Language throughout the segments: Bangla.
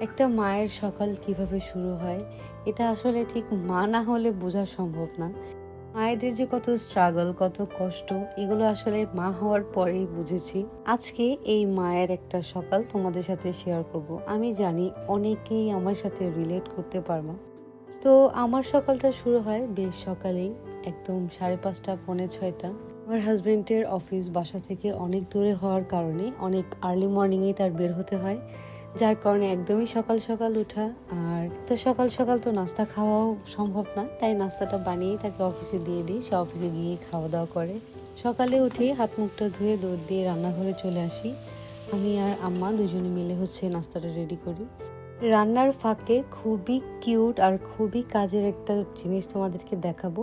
একটা মায়ের সকাল কীভাবে শুরু হয়, এটা আসলে ঠিক মা না হলে বোঝা সম্ভব না। মায়েদের যে কত স্ট্রাগল কত কষ্ট, এগুলো আসলে মা হওয়ার পরেই বুঝেছি। আজকে এই মায়ের একটা সকাল তোমাদের সাথে শেয়ার করব। আমি জানি অনেকেই আমার সাথে রিলেট করতে পারব তো আমার সকালটা শুরু হয় বেশ সকালেই, একদম সাড়ে পাঁচটা, পৌনে ছয়টা। আমার হাজবেন্ডের অফিস বাসা থেকে অনেক দূরে হওয়ার কারণে অনেক আর্লি মর্নিংয়েই তার বের হতে হয়। যার কারণে একদমই সকাল সকাল ওঠা আর তো সকাল সকাল তো নাস্তা খাওয়াও সম্ভব না, তাই নাস্তাটা বানিয়েই তাকে অফিসে দিয়ে দিই। সে অফিসে গিয়ে খাওয়া দাওয়া করে। সকালে উঠে হাত মুখটা ধুয়ে দৌড় দিয়ে রান্নাঘরে চলে আসি। আমি আর আম্মা দুজনে মিলে হচ্ছে নাস্তাটা রেডি করি। রান্নার ফাঁকে খুবই কিউট আর খুবই কাজের একটা জিনিস তোমাদেরকে দেখাবো।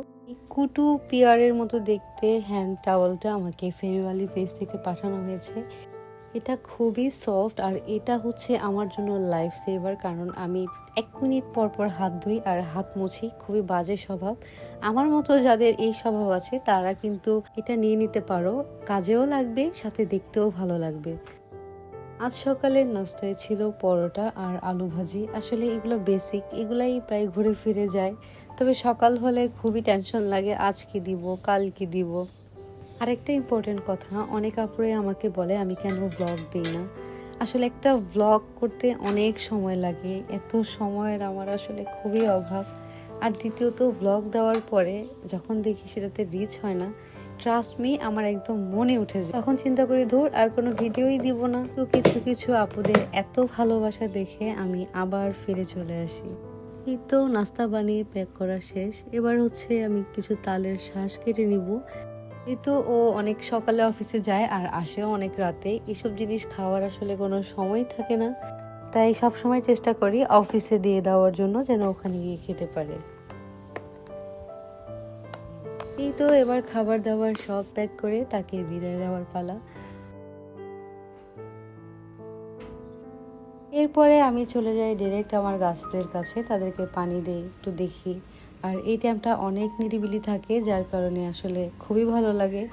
কুটু পিয়ারের মতো দেখতে হ্যান্ড টাওয়ালটা আমাকে ফেরিওয়ালি পেজ থেকে পাঠানো হয়েছে। এটা খুবই সফট আর এটা হচ্ছে আমার জন্য লাইফ সেভার কারণ আমি এক মিনিট পর পর হাত ধুই আর হাত মুছি, খুবই বাজে স্বভাব। আমার মতো যাদের এই স্বভাব আছে, তারা কিন্তু এটা নিয়ে নিতে পারো। কাজেও লাগবে, সাথে দেখতেও ভালো লাগবে। আজ সকালের নাস্তায় ছিল পরোটা আর আলু ভাজি। আসলে এগুলো বেসিক এগুলাই প্রায় ঘুরে ফিরে যায়। তবে সকাল হলে খুবই টেনশন লাগে আজ কি দিব কাল কি দিব। আরেকটা ইম্পর্টেন্ট কথা, অনেক আপুরে আমাকে বলে, আমি কেন ব্লগ দিই না? আসলে একটা ব্লগ করতে অনেক সময় লাগে, এত সময়ের আমার আসলে খুবই অভাব। আর দ্বিতীয়ত ব্লগ দেওয়ার পরে যখন দেখি সেটাতে রিচ হয় না ট্রাস্ট মি আমার একদম মনে উঠে যায়। তখন চিন্তা করি, ধর, আর কোনো ভিডিওই দিব না। তো কিছু কিছু আপুদের এত ভালোবাসা দেখে আমি আবার ফিরে চলে আসি। এই তো নাস্তা বানিয়ে প্যাক করা শেষ। এবার হচ্ছে আমি কিছু তালের শ্বাস কেটে নিব। যেহেতু ও অনেক সকালে অফিসে যায় আর আসেও অনেক রাতে। এসব জিনিস খাওয়ার আসলে কোনো সময় থাকে না। তাই সব সময় চেষ্টা করি অফিসে দিয়ে দেওয়ার জন্য যেন ওখানে গিয়ে খেতে পারে। এই তো এবার খাবার দাবার সব প্যাক করে তাকে বিদায় দেওয়ার পালা। এরপরে আমি চলে যাই ডিরেক্ট আমার গাছদের কাছে, তাদেরকে পানি দেই, একটু দেখি। আর এই টাইমটা অনেক নিরিবিলি থাকে, যার কারণে আসলে খুবই ভালো লাগে।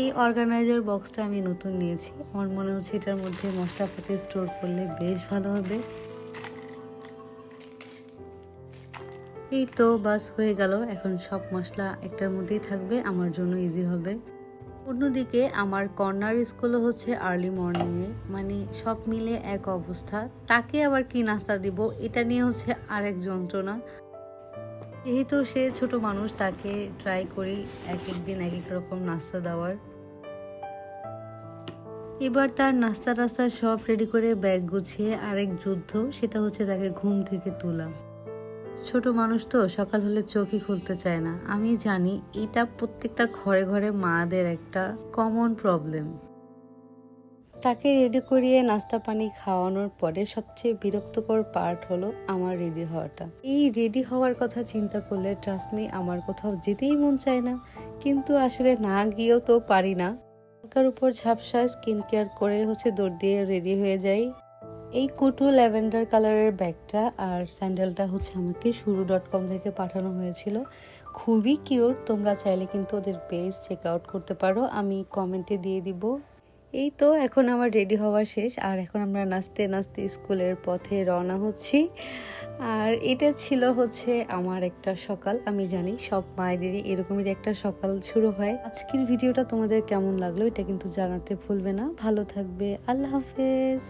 এই অর্গানাইজার বক্সটা আমি নতুন নিয়েছি। আমার মনে হচ্ছে এটার মধ্যে মশলাপাতি স্টোর করলে বেশ ভালো হবে। এই তো বাস হয়ে গেল। এখন সব মশলা একটার মধ্যেই থাকবে, আমার জন্য ইজি হবে। অন্যদিকে আমার কর্নার স্কুলও হচ্ছে আর্লি মর্নিংয়ে মানে সব মিলে এক অবস্থা। তাকে আবার কি নাস্তা দিব, এটা নিয়ে হচ্ছে আরেক যন্ত্রণা। যেহেতু সে ছোট মানুষ, তাকে ট্রাই করি এক এক দিন এক এক রকম নাস্তা দেওয়ার। এবার তার নাস্তা টাস্তা সব রেডি করে ব্যাগ গুছিয়ে আরেক যুদ্ধ, সেটা হচ্ছে তাকে ঘুম থেকে তোলা। ছোট মানুষ তো সকাল হলে চোখই খুলতে চায় না। আমি জানি এটা প্রত্যেকটা ঘরে ঘরে মাদের একটা কমন প্রবলেম তাকে রেডি করিয়ে নাস্তা পানি খাওয়ানোর পরে সবচেয়ে বিরক্তকর পার্ট হলো আমার রেডি হওয়াটা। এই রেডি হওয়ার কথা চিন্তা করলে ট্রাস্ট মি আমার কোথাও যেতেই মন চায় না। কিন্তু আসলে না গিয়েও তো পারি না। হালকার উপর ঝাপসা স্কিন কেয়ার করে হচ্ছে দৌড় দিয়ে রেডি হয়ে যাই। এই কুটু ল্যাভেন্ডার কালারের ব্যাগটা আর স্যান্ডেলটা হচ্ছে আমাকে শুরু ডট কম থেকে পাঠানো হয়েছিল। খুবই কিউট, তোমরা চাইলে কিন্তু ওদের পেজ চেক আউট করতে পারো। আমি কমেন্টে দিয়ে দিব। এই তো, এখন আমার রেডি হওয়া শেষ। আর এখন আমরা নাচতে নাচতে স্কুলের পথে রওনা হচ্ছি। আর এটা ছিল হচ্ছে আমার একটা সকাল। আমি জানি সব মায়েদেরই এরকমই একটা সকাল শুরু হয়। আজকের ভিডিওটা তোমাদের কেমন লাগল এটা কিন্তু জানাতে ভুলবে না। ভালো থাকবে। আল্লাহ হাফেজ।